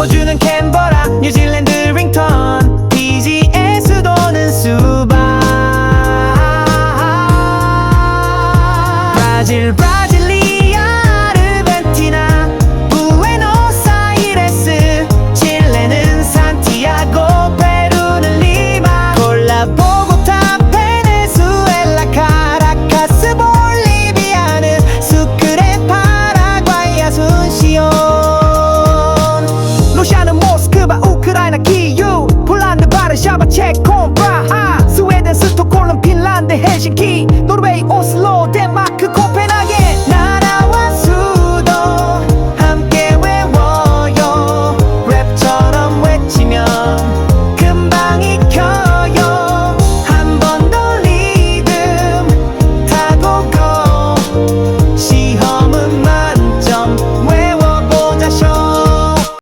호주는 캔버라 뉴질랜드 링턴 BGS 도는 수바 브라질 브라질. Helsinki, Norway, Oslo, Denmark, Copenhagen